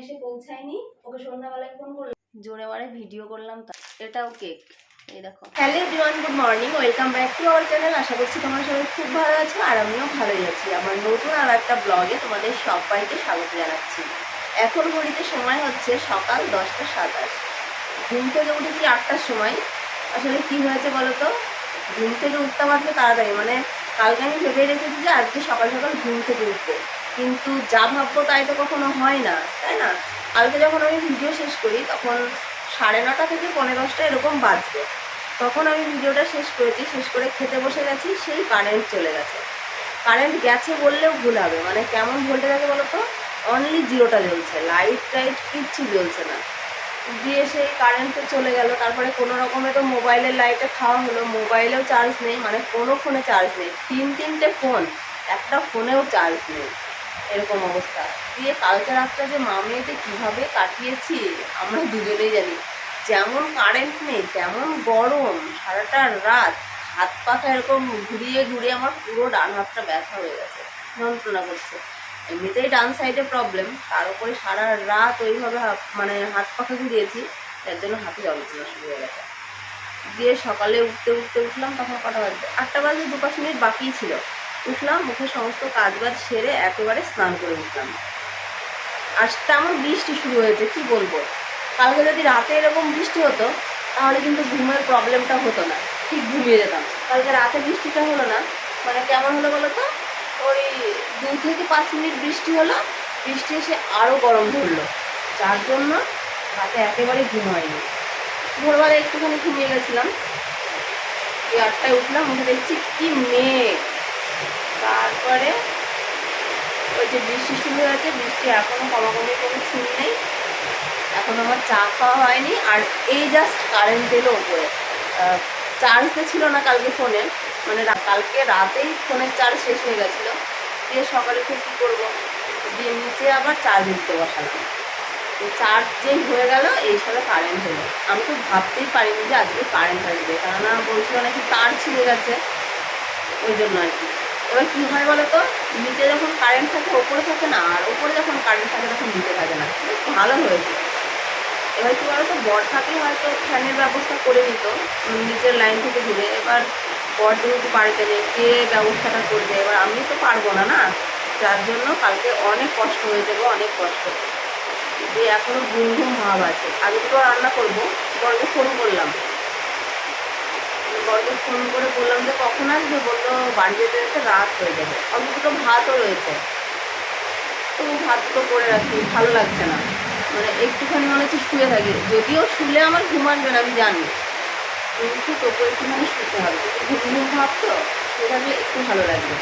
এসে পৌঁছায়নি। ওকে সন্ধ্যাবেলায় ফোন করলাম। জোরে মারে ভিডিও করলাম তা। এটাও কেক এই দেখো। Hello everyone good morning welcome back to our channel আশা করছি তোমার সবাই খুব ভালো আছো আর আমিও ভালোই আছি। আমার নতুন আর একটা ব্লগে তোমাদের সবাইকে স্বাগত জানাচ্ছি। এখন ঘড়িতে সময় হচ্ছে সকাল দশটা সাতাশ। ঘুম থেকে উঠেছি আটটার সময়। আসলে কি হয়েছে বলো তো ঘুম থেকে উঠতে পারবে তাড়াতাড়ি। মানে কালকে আমি ভেবে রেখেছি যে আজকে সকাল সকাল ঘুম থেকে উঠবো। কিন্তু যা ভাববো তাই তো কখনো হয় না, তাই না? কালকে যখন আমি ভিডিও শেষ করি, তখন সাড়ে নটা থেকে পনেরো দশটা এরকম বাজবে। তখন আমি ভিডিওটা শেষ করেছি, শেষ করে খেতে বসে গেছি, সেই কারেন্ট চলে গেছে। কারেন্ট গেছে বললেও ভুল হবে মানে কেমন ভোল্টেজ আছে বলো তো? অনলি জিরোটা জ্বলছে লাইট টাইট কিচ্ছু জ্বলছে না। দিয়ে সেই কারেন্ট চলে গেল, তারপরে কোনো রকমে তো মোবাইলের লাইটে খাওয়া হলো মোবাইলেও চার্জ নেই মানে কোনো ফোনে চার্জ নেই, তিন তিনটে ফোন একটা ফোনেও চার্জ নেই। এরকম অবস্থা। দিয়ে কালকে রাতটা যে মামিয়েতে কীভাবে কাটিয়েছি, আমরা দুজনেই জানি। যেমন কারেন্ট নেই, তেমন গরম, সারাটা রাত হাত পাখা এরকম ঘুরিয়ে ঘুরিয়ে আমার পুরো ডান হাতটা ব্যথা হয়ে গেছে, যন্ত্রণা করছে। এমনিতেই ডান সাইডে প্রবলেম তার উপরে সারা রাত ওইভাবে মানে হাত পাখা ঘুরিয়েছি, তার জন্য হাতে যন্ত্রণা শুরু হয়ে গেছে। দিয়ে সকালে উঠতে উঠতে উঠলাম, তখন কটা বাজবে আটটা বাজে দু পাঁচ মিনিট বাকি ছিল। উঠলাম, মুখে সমস্ত কাজ বাজ সেরে একেবারে স্নান করে উঠলাম। আর তেমন বৃষ্টি শুরু হয়েছে, কি বলব? কালকে যদি রাতে এরকম বৃষ্টি হতো, তাহলে কিন্তু ঘুমের প্রবলেমটা হতো না। ঠিক ঘুমিয়ে যেতাম। কালকে রাতে বৃষ্টিটা হলো না। মানে কেমন হলো বলো তো? ওই দুই থেকে পাঁচ মিনিট বৃষ্টি হলো, বৃষ্টি এসে আরও গরম ধরলো। যার জন্য রাতে একেবারে ঘুম হয়নি। ভোরবেলা একটুখানি ঘুমিয়ে গেছিলাম। এই আটটায় উঠলাম, উঠে দেখছি কি মেঘ। তারপরে ওই যে বৃষ্টি শুরু হয়েছে, বৃষ্টি এখনও কমাকমি কোনো শুরু নেই। এখন আমার চা খাওয়া হয়নি, আর এই জাস্ট কারেন্ট এলো ওপরে চার্জ তো ছিল না কালকে ফোনে মানে কালকে রাতেই ফোনের চার্জ শেষ হয়ে গেছিল। দিয়ে সকালে খুব কী করব? দিয়ে নিচে আবার চার্জ দিতে বসালাম। চার্জ যেই হয়ে গেল, এই সাথে কারেন্ট হলো। আমি তো ভাবতেই পারিনি যে আজকে কারেন্ট আসবে, কেননা বলছিল নাকি তার ছিঁড়ে গেছে। ওই জন্য আর কি। এবার কী হয় বলো তো নিচে যখন কারেন্ট থাকে, ওপরে থাকে না, আর ওপরে যখন কারেন্ট থাকে, তখন নিচে থাকে না। বেশ ভালো হয়েছে। এবার কী বলো তো বর থাকলে হয়তো ফ্যানের ব্যবস্থা করে নিত নিচের লাইন থেকে ঘুরে এবার বর যেহেতু বাড়িতে নেই, কে ব্যবস্থাটা করবে? এবার আমি তো পারব না না? যার জন্য কালকে অনেক কষ্ট হয়ে যাবে অনেক কষ্ট। যে এখনও ঘুম ঘুম ভাব আছে। আগে তো রান্না করব, বরকে ফোন করলাম। বরকে ফোন করে বললাম যে, কখন আসবে? বলল, বাড়ি যেতে যেতে রাত হয়ে যাবে। অল্প দুটো ভাতও রয়েছে। তো ভাত তো করে রাখি, ভালো লাগছে না। মানে একটুখানি মনে হচ্ছে শুয়ে থাকি। যদিও শুলে আমার ঘুম আসবে না, আমি জানি। কিন্তু তবু একটুখানি শুতে হবে। ঘুম ঘুম ভাব তো, শুয়ে থাকলে একটু ভালো লাগবে।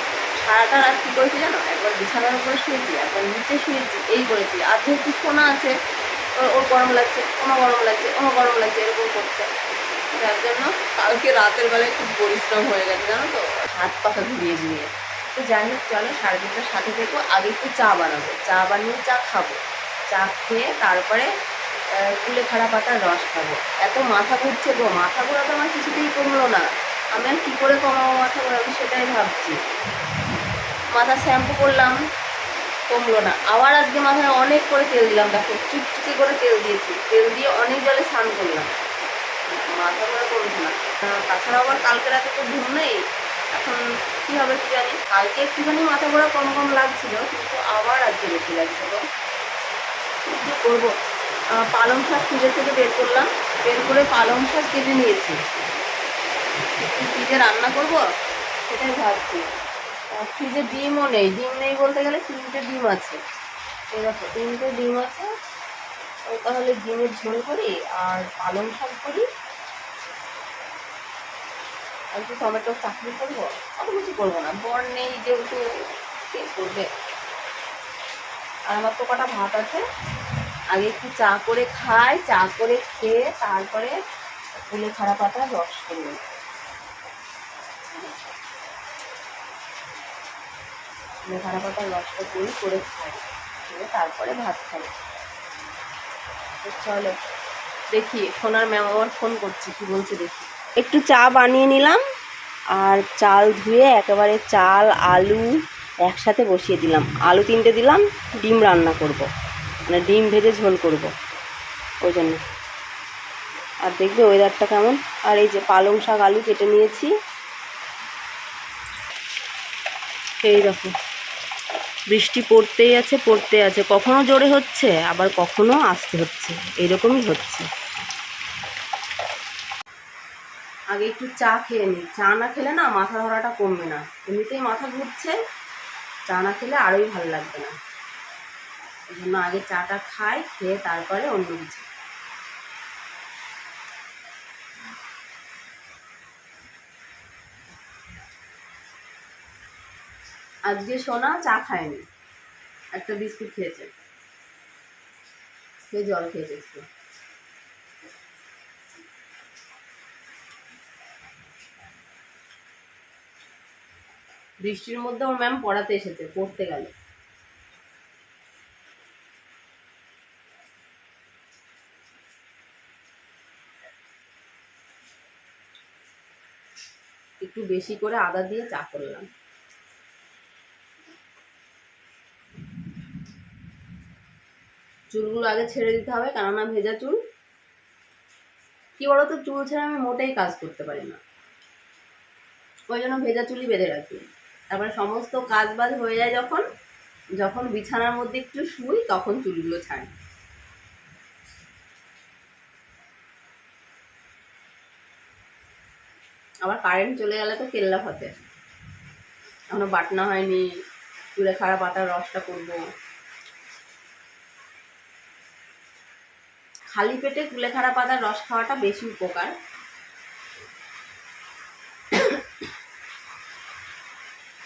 সারাটা রাত কী করেছি জানো? একবার বিছানার উপরে শুয়েছি, একবার নিচে শুয়েছি, এই করেছি। আর যেহেতু শোনা আছে ওর গরম লাগছে, ওমা গরম লাগছে, ওমা গরম লাগছে, এরকম করছে। যার জন্য কালকে রাতের বেলায় খুব পরিশ্রম হয়ে গেছে জানো তো? হাত পাখা ঘুরিয়ে ঘুরিয়ে তো যাই হোক চলো সাড়ে তিনটার সাথে থেকো আগে একটু চা বানাবো। চা বানিয়ে চা খাব। চা খেয়ে তারপরে আহ, কুলে খাড়া পাতার রস খাব। এত মাথা ঘুরছে গো মাথা ঘোরা তো আমার কিছুতেই কমলো না। আমি আর কী করে কমাবো মাথা ঘোরা? আমি সেটাই ভাবছি। মাথা শ্যাম্পু করলাম কমলো না। আবার আজকে মাথায় অনেক করে তেল দিলাম। দেখো চুপচুপি করে তেল দিয়েছি। তেল দিয়ে অনেক জলে স্নান করলাম। ঘোরা কমছে না। তাছাড়া আবার কালকে রাতে তো ঘুম নেই। এখন কী হবে কি জানি? কালকে একটুখানি মাথা ঘোরা কম কম লাগছিল, কিন্তু আবার আজকে বেশি লাগছে তো কী করব? পালং শাক ফ্রিজের থেকে বের করলাম, বের করে পালং শাক কেটে নিয়েছি। ফ্রিজে রান্না করব? সেটাই ভাবছি। ফ্রিজে ডিমও নেই। ডিম নেই বলতে গেলে তিনটে ডিম আছে। দেখো, তিনটে ডিম আছে। তাহলে ডিমের ঝোল করি আর পালং শাক করি। আর একটু টমেটো চাকরি করব, অত কিছু করব না। বর নেই যেহেতু কে করবে। আর আমার তো কটা ভাত আছে। আগে একটু চা করে খাই, চা করে খেয়ে তারপরে ফুলে খাড়া পাতা রস করব খাড়া পাতার রসটা করি, করে খাই। খেয়ে তারপরে ভাত খাই। তো চলো, দেখি, সোনার ম্যাম আবার ফোন করছে, কি বলছে দেখি। একটু চা বানিয়ে নিলাম আর চাল ধুয়ে একেবারে চাল, আলু একসাথে বসিয়ে দিলাম। আলু তিনটে দিলাম, ডিম রান্না করব। মানে ডিম ভেজে ঝোল করব। ওই জন্য। আর দেখবে ওয়েদারটা কেমন? আর এই যে পালং শাক, আলু কেটে নিয়েছি। এই দেখো। বৃষ্টি পড়তেই আছে, পড়তে আছে। কখনো জোরে হচ্ছে, আবার কখনো আসতে হচ্ছে। এইরকমই হচ্ছে। আগে একটু চা খেয়ে নিই। চা না খেলে না মাথা ধরাটা কমবে না। এমনিতেই মাথা ঘুরছে। চা না খেলে আরোই ভালো লাগবে না। এই জন্য আগে চাটা খাই, খেয়ে তারপরে অন্য কিছু। আজকে সোনা চা খায়নি। একটা বিস্কুট খেয়েছে। খেয়ে জল খেয়েছে বৃষ্টির মধ্যে ওর ম্যাম পড়াতে এসেছে, পড়তে গেল। একটু বেশি করে আদা দিয়ে চা করলাম। চুলগুলো আগে ছেড়ে দিতে হবে, কেননা ভেজা চুল। কি বলতো, চুল ছেড়ে আমি মোটেই কাজ করতে পারি না। ওই জন্য ভেজা চুলই বেঁধে রাখি। তারপরে সমস্ত কাজ বাজ হয়ে যায় যখন যখন বিছানার মধ্যে একটু শুই, তখন চুলগুলো ছাড়ি। আবার কারেন্ট চলে গেলে তো কেল্লা ফতে এখনও বাটনা হয়নি, চুলে খারাপ পাতার রসটা করব খালি পেটে কুলেখাড়া পাতার রস খাওয়াটা বেশি উপকার।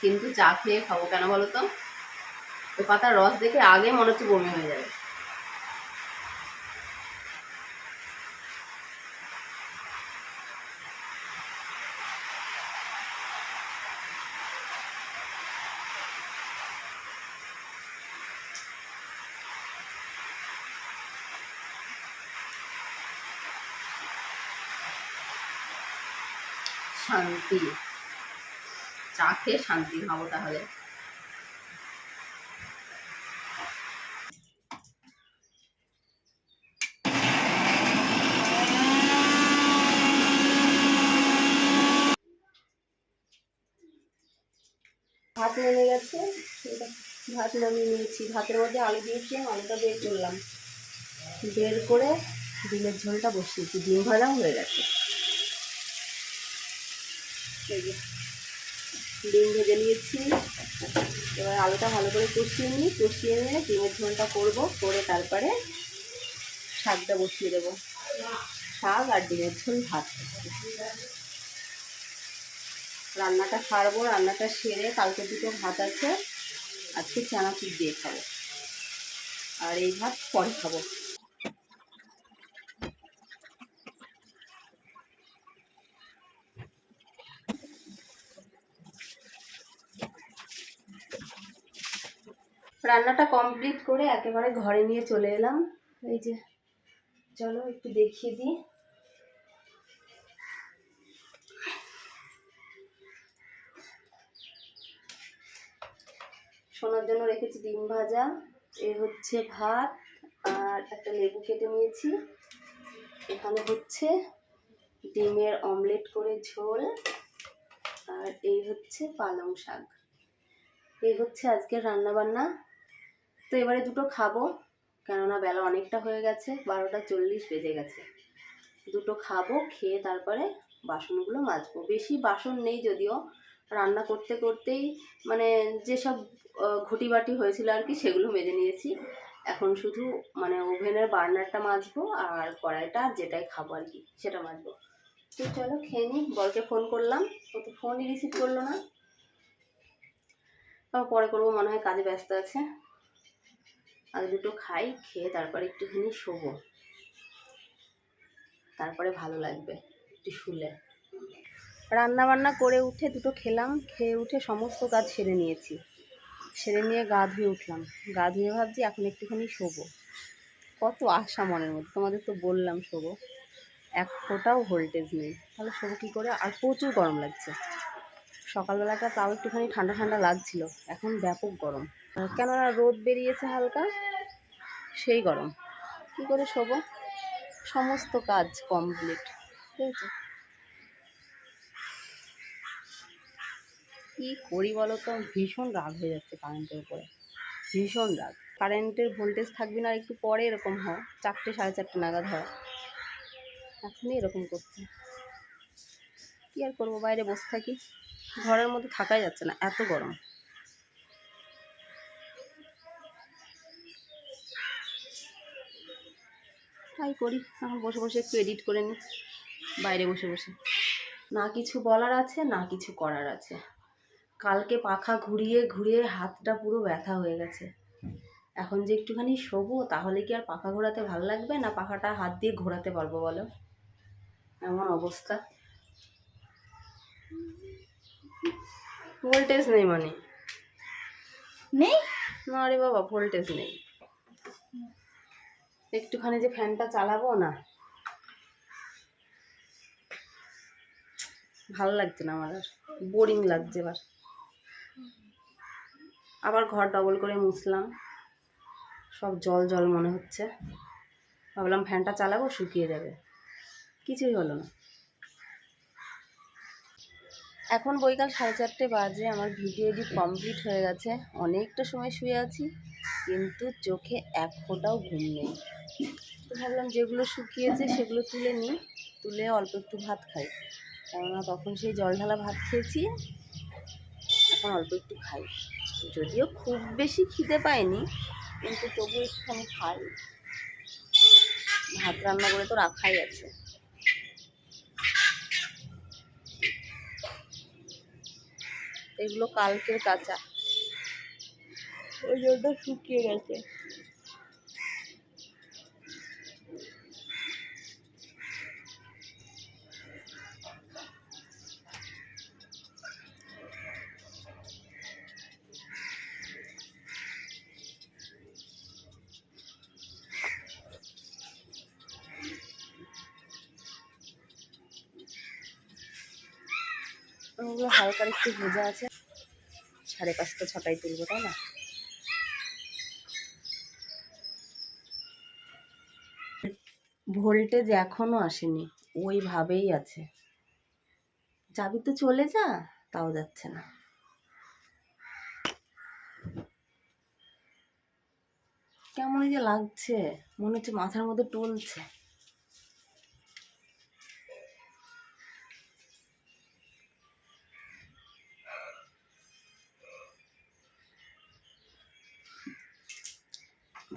কিন্তু চা খেয়ে খাব কেন বলো তো? ওই পাতার রস দেখে আগে মনে হচ্ছে বমি হয়ে যাবে। শান্তি। চা খেয়ে শান্তি খাব তাহলে। ভাত নেমে গেছে ভাত নামিয়ে নিয়েছি। ভাতের মধ্যে আলু দিয়েছিলাম আলুটা বের করলাম। বের করে ডিমের ঝোলটা বসিয়েছি। ডিম ভাজাও হয়ে গেছে। ডিম ভেজে নিয়েছি। এবার আলুটা ভালো করে কষিয়ে নিই। কষিয়ে নিয়ে ডিমের ঝোলটা করব। করে তারপরে শাকটা বসিয়ে দেবো। শাক আর ডিমের ঝোল ভাত। রান্নাটা সারবো, রান্নাটা সেরে কালকে দুটো ভাত আছে। আজকে চানাচুর দিয়ে খাব। আর এই ভাত পরে খাব। রান্নাটা কমপ্লিট করে একেবারে ঘরে নিয়ে চলে এলাম। এই যে, চলো একটু দেখিয়ে দিই। শোনার জন্য রেখেছি ডিম ভাজা, এ হচ্ছে ভাত, আর একটা লেবু কেটে নিয়েছি। এখানে হচ্ছে ডিমের অমলেট করে ঝোল, আর এই হচ্ছে পালং শাক। এই হচ্ছে আজকের রান্না বান্না তো এবারে দুটো খাব। কেননা বেলা অনেকটা হয়ে গেছে, বারোটা চল্লিশ বেজে গেছে। দুটো খাব, খেয়ে তারপরে বাসনগুলো মাজবো। বেশি বাসন নেই যদিও, রান্না করতে করতেই মানে যেসব ঘটি বাটি হয়েছিল আর কি, সেগুলো মেজে নিয়েছি। এখন শুধু মানে ওভেনের বার্নারটা মাজবো আর কড়াইটা যেটাই খাব আর কি, সেটা মাজবো। তো চলো খেয়ে নিই বলকে ফোন করলাম। ও তো ফোনই রিসিভ করল না। পরে করব, মনে হয় কাজে ব্যস্ত আছে। আগে দুটো খাই, খেয়ে তারপরে একটুখানি শোবো। তারপরে ভালো লাগবে একটু শুলে। রান্না বান্না করে উঠে দুটো খেলাম, খেয়ে উঠে সমস্ত কাজ সেরে নিয়েছি। সেরে নিয়ে গা ধুয়ে উঠলাম। গা ধুয়ে ভাবছি এখন একটুখানি শোবো। কত আশা মনের মধ্যে, তোমাদের তো বললাম শোবো। এক ফোঁটাও ভোল্টেজ নেই। তাহলে শোবো কী করে? আর প্রচুর গরম লাগছে। সকালবেলাটা তাও একটুখানি ঠান্ডা ঠান্ডা লাগছিল। এখন ব্যাপক গরম। কেননা রোদ বেরিয়েছে হালকা, সেই গরম। কী করে শোবো? সমস্ত কাজ কমপ্লিট ঠিক আছে? কী করি বলো তো ভীষণ রাগ হয়ে যাচ্ছে কারেন্টের উপরে। ভীষণ রাগ। কারেন্টের ভোল্টেজ থাকবে না একটু পরে এরকম হয়। চারটে, সাড়ে চারটে নাগাদ হয়। এখনই এরকম করছে। কী আর করব? বাইরে বসে থাকি। ঘরের মধ্যে থাকাই যাচ্ছে না, এত গরম। তাই করি। এখন বসে বসে একটু এডিট করে নিই বাইরে বসে বসে। না কিছু বলার আছে না কিছু করার আছে। কালকে পাখা ঘুরিয়ে ঘুরিয়ে হাতটা পুরো ব্যথা হয়ে গেছে। এখন যে একটুখানি শোবো তাহলে কি আর পাখা ঘোরাতে ভালো লাগবে না পাখাটা হাত দিয়ে ঘোরাতে পারব বলো? এমন অবস্থা। ভোল্টেজ নেই মানে। নেই? না রে বাবা ভোল্টেজ নেই। একটুখানি যে ফ্যানটা চালাবো না। ভালো লাগছে না আমার আর, বোরিং লাগছে এবার। আবার ঘর ডবল করে মুছলাম, সব জল জল মনে হচ্ছে। ভাবলাম ফ্যানটা চালাবো, শুকিয়ে যাবে। কিছুই হলো না। এখন বৈকাল সাড়ে চারটে বাজে, আমার ভিডিও এডিট কমপ্লিট হয়ে গেছে। অনেকটা সময় শুয়ে আছি, কিন্তু চোখে এক ফোঁটাও ঘুম নেই। তো ভাবলাম যেগুলো শুকিয়েছে সেগুলো তুলে নিই, তুলে অল্প একটু ভাত খাই। কেননা তখন সেই জল ঢালা ভাত খেয়েছি, এখন অল্প একটু খাই। যদিও খুব বেশি খিদে পাইনি, কিন্তু তবু একটুখানি খাই। ভাত রান্না করে তো রাখাই আছে। এগুলো কালকের কাঁচা। ওই জন্য শুকিয়ে গেছে। ওগুলো হালকা একটু ভেজা আছে। সাড়ে পাঁচটা, ছটায় তুলবো, তাই না? ভোল্টেজ এখনও আসেনি, ওইভাবেই আছে। যাবি তো চলে যা, তাও যাচ্ছে না। কেমন যে লাগছে, মনে হচ্ছে মাথার মধ্যে টলছে।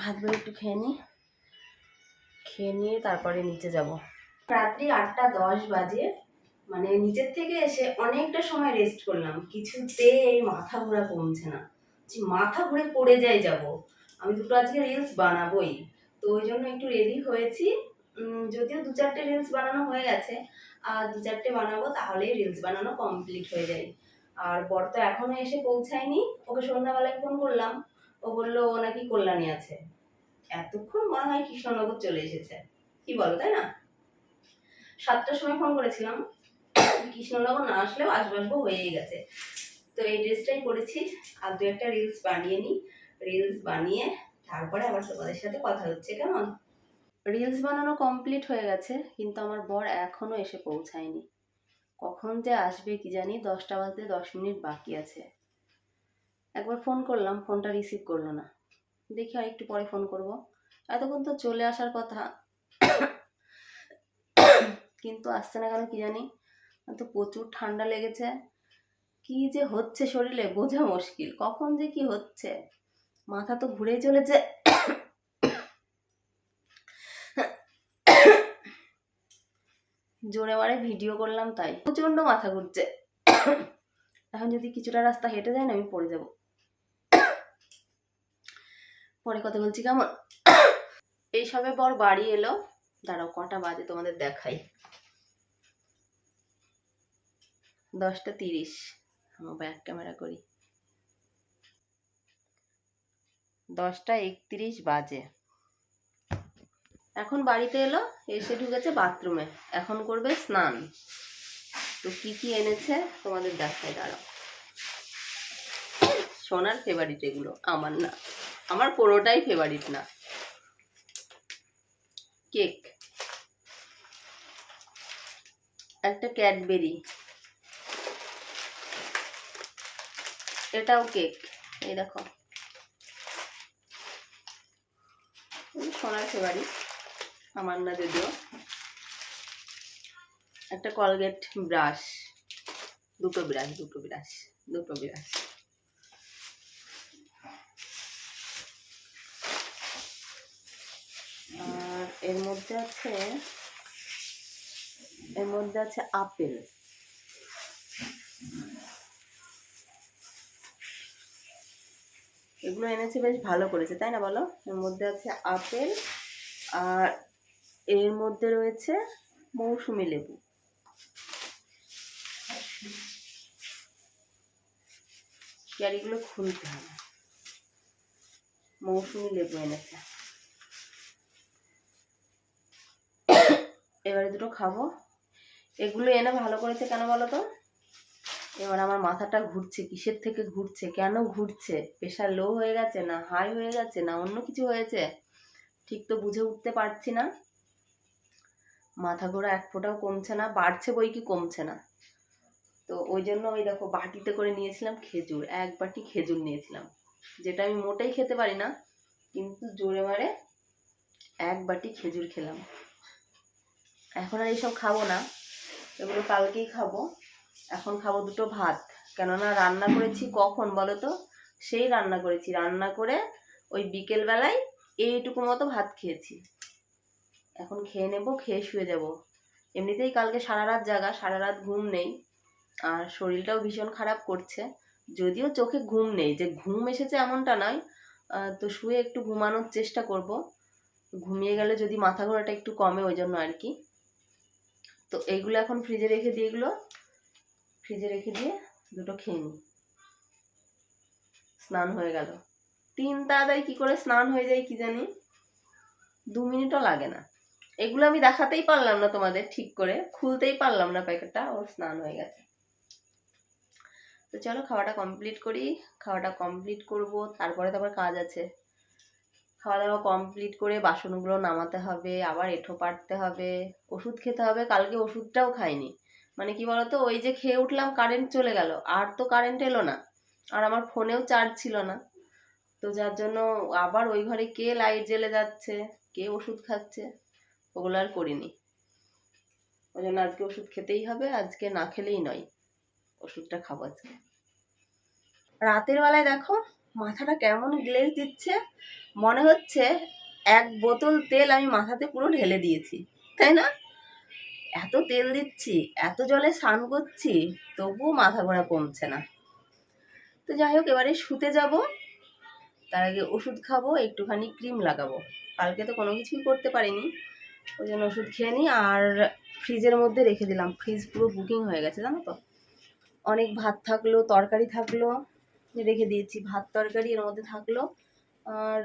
ভাত বেড়ে একটু খেয়ে নিই খেয়ে নিয়ে তারপরে নিচে যাব। রাত্রি আটটা দশ বাজে মানে নিচের থেকে এসে অনেকটা সময় রেস্ট করলাম। কিছুতে এই মাথা ঘোরা কমছে না। যে মাথা ঘুরে পড়ে যাই যাব। আমি দুটো আজকে রিলস বানাবোই। তো ওই জন্য একটু রেডি হয়েছি। যদিও দু চারটে রিলস বানানো হয়ে গেছে, আর দু চারটে বানাবো তাহলেই রিলস বানানো কমপ্লিট হয়ে যায়। আর বর তো এখনও এসে পৌঁছায়নি। ওকে সন্ধ্যাবেলায় ফোন করলাম। ও বলল, ও নাকি কল্যাণী আছে। এতক্ষণ মনে হয় কৃষ্ণনগর চলে এসেছে। কি বলো, তাই না? সাতটার সময় ফোন করেছিলাম। কৃষ্ণনগর না আসলেও আসব আসব হয়েই গেছে। তো এই ড্রেসটাই পরেছি। আর দু একটা রিলস বানিয়ে নিই। রিলস বানিয়ে তারপরে আবার তোমাদের সাথে কথা হচ্ছে, কেমন? রিলস বানানো কমপ্লিট হয়ে গেছে, কিন্তু আমার বর এখনও এসে পৌঁছায়নি। কখন যে আসবে কি জানি, দশটা বাজতে দশ মিনিট বাকি আছে। একবার ফোন করলাম ফোনটা রিসিভ করল না। দেখি আর একটু পরে ফোন করব। এতক্ষণ তো চলে আসার কথা। কিন্তু আসছে না কেন কি জানি? তো প্রচুর ঠান্ডা লেগেছে। কি যে হচ্ছে শরীরে বোঝা মুশকিল। কখন যে কি হচ্ছে? মাথা তো ঘুরেই চলেছে। জোরে মারে ভিডিও করলাম তাই। প্রচণ্ড মাথা ঘুরছে। এখন যদি কিছুটা রাস্তা হেঁটে যায় না, আমি পড়ে যাব। পরে কথা বলছি, কেমন? এই সবে পর বাড়ি এলো। দাঁড়াও, কটা বাজে তোমাদের দেখাই। দশটা তিরিশ। আমার ব্যাক ক্যামেরা করি। দশটা একত্রিশ বাজে। এখন বাড়িতে এলো, এসে ঢুকেছে বাথরুমে এখন করবে স্নান। তো কি কি এনেছে, তোমাদের দেখায় দাঁড়াও। সোনার ফেভারিট এগুলো, আমার না। আমার কোনোটাই ফেভারিট না। কেক। একটা ক্যাডবেরি। এটাও কেক। এই দেখো। সোনার ফেভারি আমার না যদিও। একটা কলগেট ব্রাশ। দুটো ব্রাশ দুটো ব্রাশ দুটো ব্রাশ আর এর মধ্যে আছে, এর মধ্যে আছে আপেল। এগুলো এনেছে, বেশ ভালো করেছে, তাই না বলো? এর মধ্যে আছে আপেল, আর এর মধ্যে রয়েছে মৌসুমি লেবু। ক্যারিগুলো খুলতে হবে? মৌসুমি লেবু এনেছে। এবারে দুটো খাব। এগুলো এনে ভালো করেছে কেন বলো তো? এবার আমার মাথাটা ঘুরছে, কিসের থেকে ঘুরছে, কেন ঘুরছে? প্রেশার লো হয়ে গেছে না হাই হয়ে গেছে না অন্য কিছু হয়েছে? ঠিক তো বুঝে উঠতে পারছি না। মাথা ঘোরা এক ফোঁটাও কমছে না, বাড়ছে বই কি কমছে না? তো ওই জন্য ওই দেখো বাটিতে করে নিয়েছিলাম খেজুর, এক বাটি খেজুর নিয়েছিলাম। যেটা আমি মোটেই খেতে পারি না, কিন্তু জোরে মারে এক বাটি খেজুর খেলাম। এখন আর এইসব খাব না। এগুলো কালকেই খাব। এখন খাব দুটো ভাত। কেননা রান্না করেছি কখন বলো তো সেই রান্না করেছি। রান্না করে ওই বিকেলবেলায় এইটুকু মতো ভাত খেয়েছি। এখন খেয়ে নেব, খেয়ে শুয়ে যাব। এমনিতেই কালকে সারা রাত জাগা সারা রাত ঘুম নেই। আর শরীরটাও ভীষণ খারাপ করছে। যদিও চোখে ঘুম নেই। যে ঘুম এসেছে এমনটা নয় তো শুয়ে একটু ঘুমানোর চেষ্টা করব। ঘুমিয়ে গেলে যদি মাথা ঘোরাটা একটু কমে, ওই জন্য আর কি। তো এইগুলো এখন ফ্রিজে রেখে দিয়ে এগুলো ফ্রিজে রেখে দিয়ে দুটো খেয়ে নিই। স্নান হয়ে গেল। তিন তাড়াতাড়ি কি করে স্নান হয়ে যায় কি জানি? দু মিনিটও লাগে না। এগুলো আমি দেখাতেই পারলাম না তোমাদের ঠিক করে, খুলতেই পারলাম না প্যাকেটটা, ওর স্নান হয়ে গেছে। তো চলো খাওয়াটা কমপ্লিট করি, খাওয়াটা কমপ্লিট করব, তারপরে তো আবার কাজ আছে। খাওয়া দাওয়া কমপ্লিট করে বাসনগুলো নামাতে হবে, আবার এঁঠো পাড়তে হবে, ওষুধ খেতে হবে, কালকে ওষুধটাও খাইনি। মানে কি বলতো, ওই যে খেয়ে উঠলাম কারেন্ট চলে গেল, আর তো কারেন্ট এলো না, আর আমার ফোনেও চার্জ ছিল না। তো যার জন্য আবার ওই ঘরে কে লাইট জ্বেলে যাচ্ছে, কে ওষুধ খাচ্ছে, ওগুলো আর করিনি। ওই জন্য আজকে ওষুধ খেতেই হবে, আজকে না খেলেই নয়, ওষুধটা খাব আজকে। রাতের বেলায় দেখো মাথাটা কেমন গ্লেজ দিচ্ছে? মনে হচ্ছে এক বোতল তেল আমি মাথাতে পুরো ঢেলে দিয়েছি, তাই না? এত তেল দিচ্ছি, এত জলে স্নান করছি, তবুও মাথা ঘোরা কমছে না। তো যাই হোক, এবারে শুতে যাব। তার আগে ওষুধ খাব, একটুখানি ক্রিম লাগাবো। কালকে তো কোনো কিছুই করতে পারিনি, ওই জন্য ওষুধ খেয়ে নিই। আর ফ্রিজের মধ্যে রেখে দিলাম। ফ্রিজ পুরো বুকিং হয়ে গেছে, জানো তো? অনেক ভাত থাকল, তরকারি থাকল রেখে দিয়েছি। ভাত তরকারি এর মধ্যে থাকল আর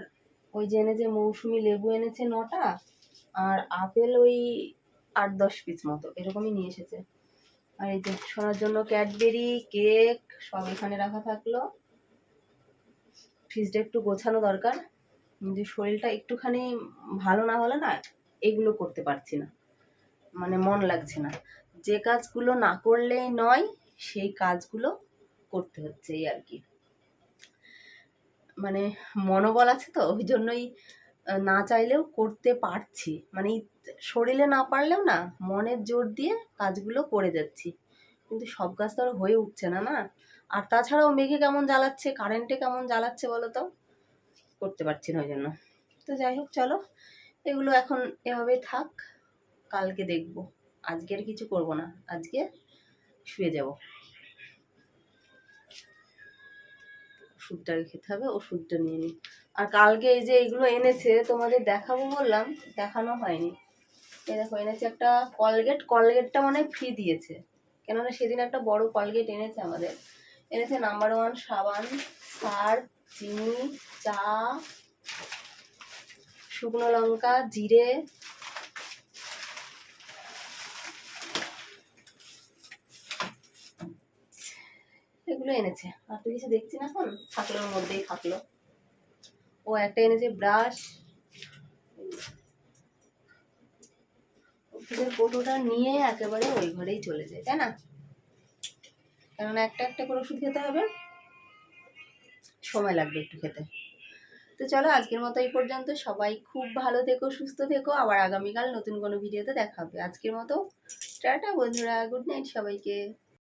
ওই যে এনেছে মৌসুমি লেবু এনেছে নটা আর আপেল ওই আট দশ পিস মতো, এরকমই নিয়ে এসেছে। আর এই যে শোনার জন্য ক্যাডবেরি, কেক সব এখানে রাখা থাকল। ফ্রিজটা একটু গোছানো দরকার কিন্তু শরীরটা একটুখানি ভালো না হলে না এগুলো করতে পারছি না মানে মন লাগছে না। যে কাজগুলো না করলেই নয়, সেই কাজগুলো করতে হচ্ছে এই আর কি। মানে মনোবল আছে তো, ওই জন্যই না চাইলেও করতে পারছি। মানে শরীরে না পারলেও না, মনের জোর দিয়ে কাজগুলো করে যাচ্ছি। কিন্তু সব কাজ তো আর হয়ে উঠছে না না? আর তাছাড়াও মেঘে কেমন জ্বালাচ্ছে, কারেন্টে কেমন জ্বালাচ্ছে বলো তো? করতে পারছি না ওই জন্য। তো যাই হোক, চলো। এগুলো এখন এভাবেই থাক, কালকে দেখব। আজকে আর কিছু করব না, আজকে শুয়ে যাব। ওষুধটা খেতে হবে, ওষুধটা নিয়ে নিই। আর কালকে এই যে এগুলো এনেছে, তোমাদের দেখাবো বললাম, দেখানো হয়নি। এই দেখো, এনেছে একটা কলগেট। কলগেটটা মানে ফ্রি দিয়েছে। কেননা সেদিন একটা বড় কলগেট এনেছে আমাদের। এনেছে নাম্বার ওয়ান সাবান, সার, চিনি, চা, শুকনো লঙ্কা, জিরে এগুলো এনেছে। আর কিছু দেখছি না এখন? থাকল ওর মধ্যেই থাকল। ও একটা এনেছে ব্রাশ। ওষুধের কৌটোটা নিয়ে একেবারে ওই ঘরেই চলে যায়, তাই না? কেননা একটা একটা করে ওষুধ খেতে হবে। সময় লাগবে একটু খেতে। তো চলো, আজকের মতো এই পর্যন্ত। সবাই খুব ভালো থেকো, সুস্থ থেকো। আবার আগামীকাল নতুন কোনো ভিডিওতে দেখা হবে। আজকের মতো টাটা বন্ধুরা, গুড নাইট সবাইকে।